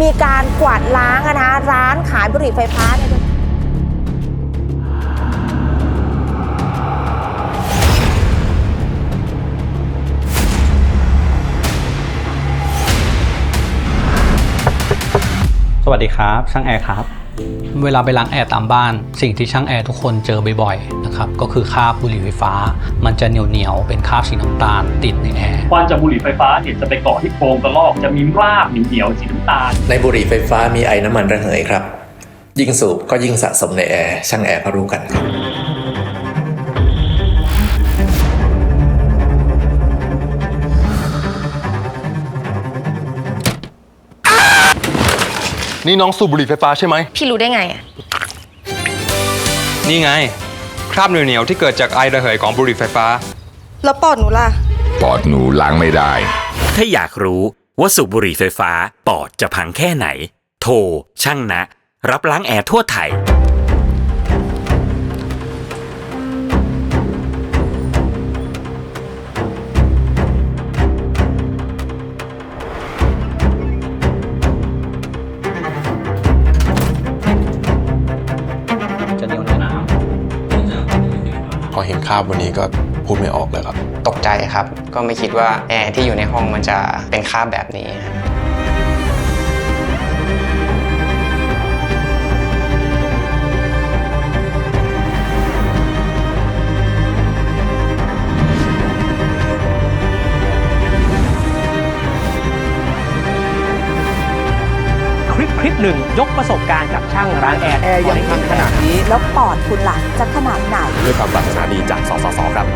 มีการกวาดล้างอะนะร้านขายบุหรี่ไฟฟ้าเนี่ยสวัสดีครับ ช่างแอร์ครับ เวลาไปล้างแอร์ตามบ้าน สิ่งที่ช่างแอร์ทุกคนเจอบ่อยๆนะครับก็คือคราบบุหรี่ไฟฟ้า มันจะเหนียวๆเป็นคราบสีน้ำตาลติดในแอร์ควันจากบุหรี่ไฟฟ้าเนี่ยจะไปเกาะที่โครงกระรอกจะมีรากเหนียวๆสีน้ำตาล ในบุหรี่ไฟฟ้ามีไอน้ำมันระเหยครับ ยิ่งสูบก็ยิ่งสะสมในแอร์ช่างแอร์ก็รู้กันครับ นี่น้องสูบบุหรี่ไฟฟ้าใช่ไหม พี่รู้ได้ไงอะนี่ไง คราบเหนียวๆที่เกิดจากไอระเหยของบุหรี่ไฟฟ้า แล้วปอดหนูล่ะ ปอดหนูล้างไม่ได้ ถ้าอยากรู้ว่าสูบบุหรี่ไฟฟ้าปอดจะพังแค่ไหน โทรช่างนะ รับล้างแอร์ทั่วไทย พอเห็นคราบวันนี้ก็พูดไม่ออกเลยครับ ตกใจครับ ก็ไม่คิดว่าแอร์ที่อยู่ในห้องมันจะเป็นคราบแบบนี้ คลิปคลิปหนึ่งยกประสบการณ์กับช่างร้านแอร์แอร์ยังพังขนาดนี้ แล้วปอดคุณล่ะจะขนาดไหนด้วยความปรารถนาดีจากสสสครับ